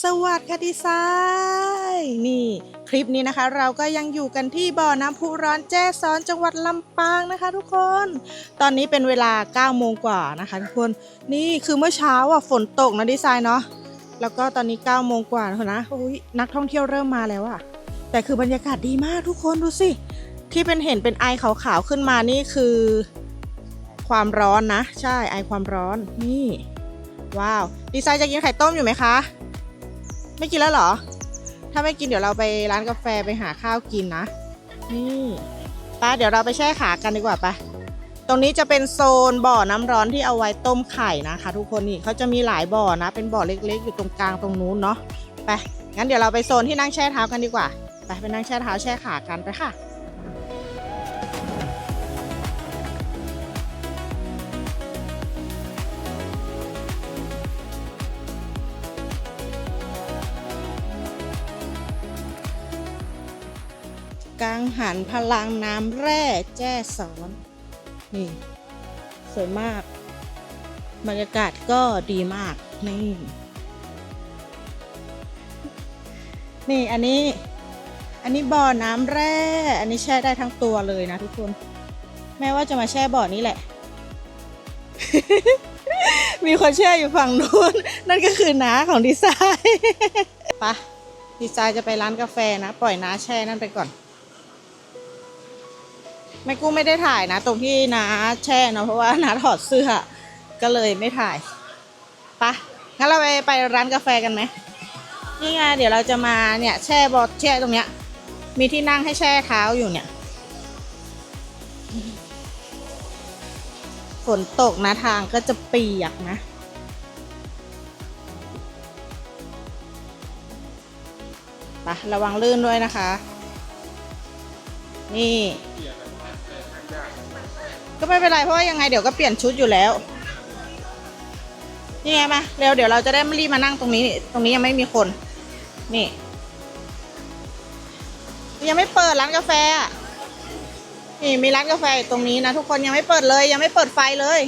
สวัสดีค่ะดีไซน์นี่คลิปนี้นะคะ เราก็ยังอยู่กันที่บ่อน้ำพุร้อนแจ้ซ้อนจังหวัดลำปางนะคะ ทุกคน ตอนนี้เป็นเวลา9โมงกว่านะคะทุกคนนี่คือเมื่อเช้าอะฝนตกนะดีไซน์เนาะแล้วก็ตอนนี้9โมงกว่าแล้วนะโอ้ยนักท่องเที่ยวเริ่มมาแล้วอะแต่คือบรรยากาศดีมากทุกคนดูสิที่เป็นเห็นเป็นไอขาวๆขึ้นมานี่คือ ความร้อนนะ ใช่ไอความร้อนนี่ ว้าว ดีไซน์จะกินไข่ต้มอยู่ไหมคะ ไม่กินแล้วเหรอ ถ้าไม่กินเดี๋ยวเราไปร้านกาแฟไปหาข้าวกินนะ นี่ป้าเดี๋ยวเราไปแช่ขากันดีกว่าปะตรงนี้จะเป็นโซนบ่อน้ำร้อนที่เอาไว้ต้มไข่นะคะ ทุกคนนี่เขาจะมีหลายบ่อนะ เป็นบ่อเล็กๆ อยู่ตรงกลางตรงนู้นเนาะ ไป งั้นเดี๋ยวเราไปโซนที่นั่งแช่เท้ากันดีกว่า ไปไปนั่งแช่เท้าแช่ขากันไปค่ะ กังหันพลังน้ำแร่แจ้ซ้อนนี่สวยมาก บรรยากาศก็ดีมาก นี่ นี่อันนี้ อันนี้บ่อน้ำแร่ อันนี้แช่ได้ทั้งตัวเลยนะทุกคน แม้ว่าจะมาแช่บ่อนี้แหละ มีคนแช่อยู่ฝั่งนู้น นั่นก็คือน้าของดีไซน์ปะดีไซน์จะไปร้านกาแฟนะ ปล่อยน้าแช่นั่นไปก่อน แม่กู้ไม่ได้ถ่ายนะ ตรงที่น้าแช่เนอะเพราะว่าน้าถอดเสื้อก็เลยไม่ถ่ายปะงั้นเราไปไปร้านกาแฟกันไหมนี่ไงเดี๋ยวเราจะมาเนี่ยแช่บอแช่ตรงเนี้ย มีที่นั่งให้แช่เท้าอยู่เนี่ยฝนตกนะทางก็จะเปียกนะไประวังลื่นด้วยนะคะ นี่ ก็ไม่เป็นไรเพราะว่ายังไงเดี๋ยวก็เปลี่ยนชุดอยู่แล้ว นี่ไงมาเร็วเดี๋ยวเราจะได้ไม่รีบมานั่งตรงนี้ ตรงนี้ยังไม่มีคน นี่ ยังไม่เปิดร้านกาแฟนี่มีร้านกาแฟตรงนี้นะทุกคนยังไม่เปิดเลย ยังไม่เปิดไฟเลย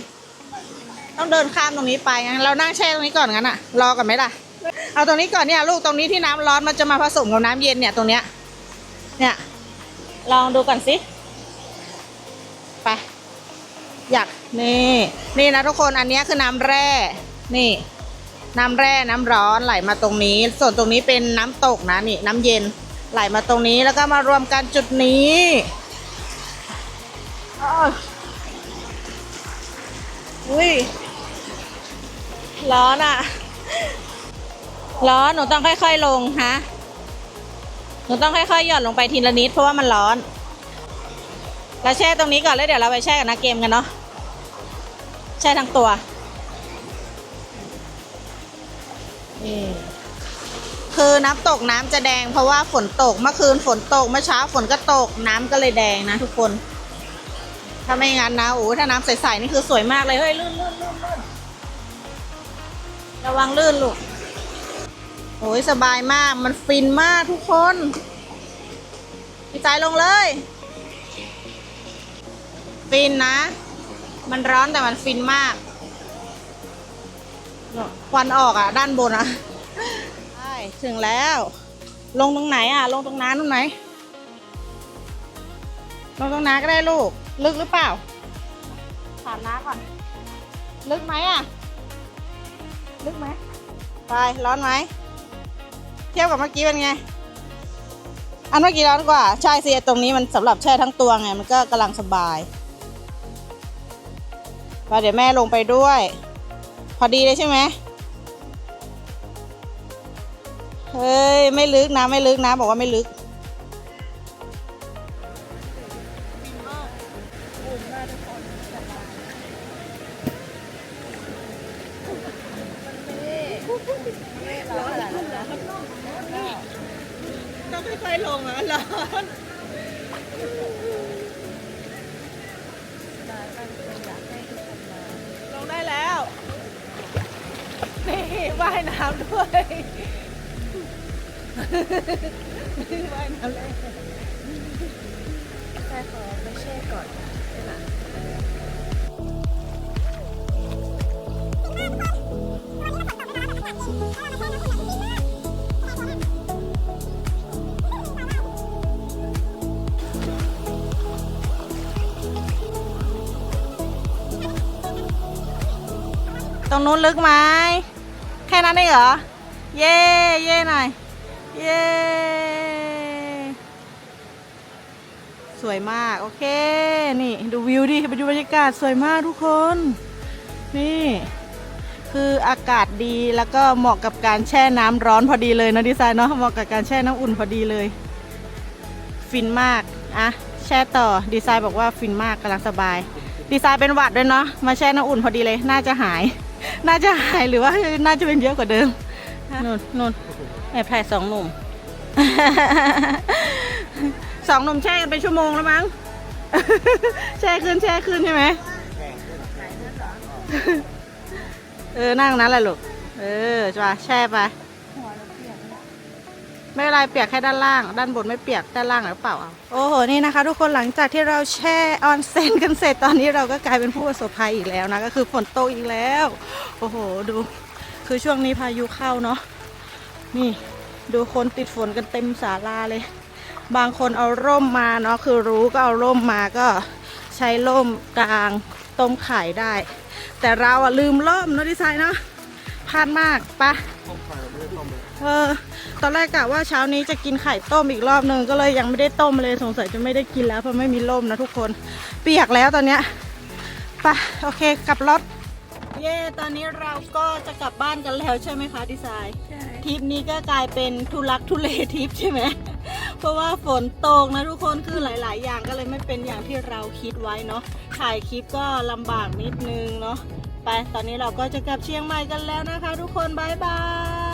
ต้องเดินข้ามตรงนี้ไปงั้นเรานั่งแช่ตรงนี้ก่อนงั้นอะรอกันไหมล่ะเอาตรงนี้ก่อนเนี่ยลูกตรงนี้ที่น้ำร้อนมันจะมาผสมกับน้ำเย็นเนี่ยตรงเนี้ยเนี่ยลองดูก่อนสิไป อยากนี่นี่นะทุกคนอันนี้คือน้ำแร่นี่ น้ำแร่น้ำร้อนไหลมาตรงนี้ ส่วนตรงนี้เป็นน้ำตกนะนี่ น้ำเย็นไหลมาตรงนี้แล้วก็มารวมกันจุดนี้อุ้ยร้อนอะร้อนหนูต้องค่อย ๆ ลงฮะหนูต้องค่อยๆหย่อนลงไปทีละนิดเพราะว่ามันร้อน เราแช่ตรงนี้ก่อนแล้วเดี๋ยวเราไปแช่กับนักเกมกันเนาะแช่ทั้งตัวนี่คือน้ำตกน้ำจะแดงเพราะว่าฝนตกเมื่อคืนฝนตกเมื่อเช้าฝนก็ตกน้ำก็เลยแดงนะทุกคน ถ้าไม่งั้นนะโอ้ถ้าน้ำใสๆนี่คือสวยมากเลยเฮ้ยลื่นลื่นลื่นลื่นระวังลื่นลูกโอ้ยสบายมากมันฟินมากทุกคนดีใจลงเลย ฟินนะ มันร้อนแต่มันฟินมาก ควันออกอะ ด้านบนอะใช่ถึงแล้ว ลงตรงไหนอะ ลงตรงน้ำตรงไหน ลงตรงน้ำก็ได้ลูก ลึกหรือเปล่า ถามน้าก่อน ลึกไหมอะ ลึกไหม ไป ร้อนไหม เทียบกับเมื่อกี้เป็นไงอันเมื่อกี้ร้อนกว่าใช่สิตรงนี้มันสำหรับแช่ทั้งตัวไง มันก็กำลังสบาย เดี๋ยวแม่ลงไปด้วย พอดีเลยใช่ไหมเฮ้ย ไม่ลึกนะ ไม่ลึกนะ บอกว่าไม่ลึกต้องค่อยๆลงอะร้อน ว่ายน้ำด้วย ว่ายน้ำเลยใช่ขอไปเช่ก่อนนะตรงนู้นลึกไหม ค่นั้นเองเหรอ เย่เย่หน่อย เย่สวยมาก โอเค นี่ดูวิวดิ ไปดูบรรยากาศสวยมากทุกคน นี่ คืออากาศดีแล้วก็เหมาะกับการแช่น้ำร้อนพอดีเลยนะดีไซน์เนาะ เหมาะกับการแช่น้ำอุ่นพอดีเลย ฟินมากอะแช่ต่อ ดีไซน์บอกว่าฟินมากกำลังสบาย ดีไซน์เป็นหวัดด้วยเนาะ มาแช่น้ำอุ่นพอดีเลย น่าจะหาย น่าจะหายหรือว่าน่าจะเป็นเยอะกว่าเดิมนู่นนู่นแอบถ่ายสองหนุ่มสองหนุ่มแช่กันเป็นชั่วโมงแล้วมั้ง แช่ขึ้นแช่ขึ้นใช่ไหมเออนั่งนั้นแหละลูก เออจ้าแช่ไป ไม่เป็นไรเปียกแค่ด้านล่าง ด้านบนไม่เปียกด้านล่างหรือเปล่าเอาโอ้โหนี่นะคะ ทุกคนหลังจากที่เราแช่ออนเซ็นกันเสร็จตอนนี้เราก็กลายเป็นผู้ประสบภัยอีกแล้วนะก็คือฝนตกอีกแล้ว โอ้โหดู คือช่วงนี้พายุเข้าเนาะนี่ดูคนติดฝนกันเต็มศาลาเลย บางคนเอาร่มมาเนาะคือรู้ก็เอาร่มมาก็ใช้ร่มกลางต้มไข่ได้ แต่เราอะลืมร่มเนอะดีไซน์เนาะพลาดมากปะ เออตอนแรกกะว่าเช้านี้จะกินไข่ต้มอีกรอบนึงก็เลยยังไม่ได้ต้มเลยสงสัยจะไม่ได้กินแล้วเพราะไม่มีร่มนะทุกคน เปียกแล้วตอนเนี้ยไปะโอเคกลับรถเย่ตอนนี้เราก็จะกลับบ้านกันแล้วใช่ไหมคะดีไซน์ใช่ทริปนี้ก็กลายเป็นทุลักทุเลทริปใช่ไหมเพราะว่าฝนตกนะทุกคนคือหลาย ๆ อย่างก็เลยไม่เป็นอย่างที่เราคิดไว้เนาะถ่ายคลิปก็ลำบากนิดนึงเนาะไปตอนนี้เราก็จะกลับเชียงใหม่กันแล้วนะคะ ทุกคนบายบาย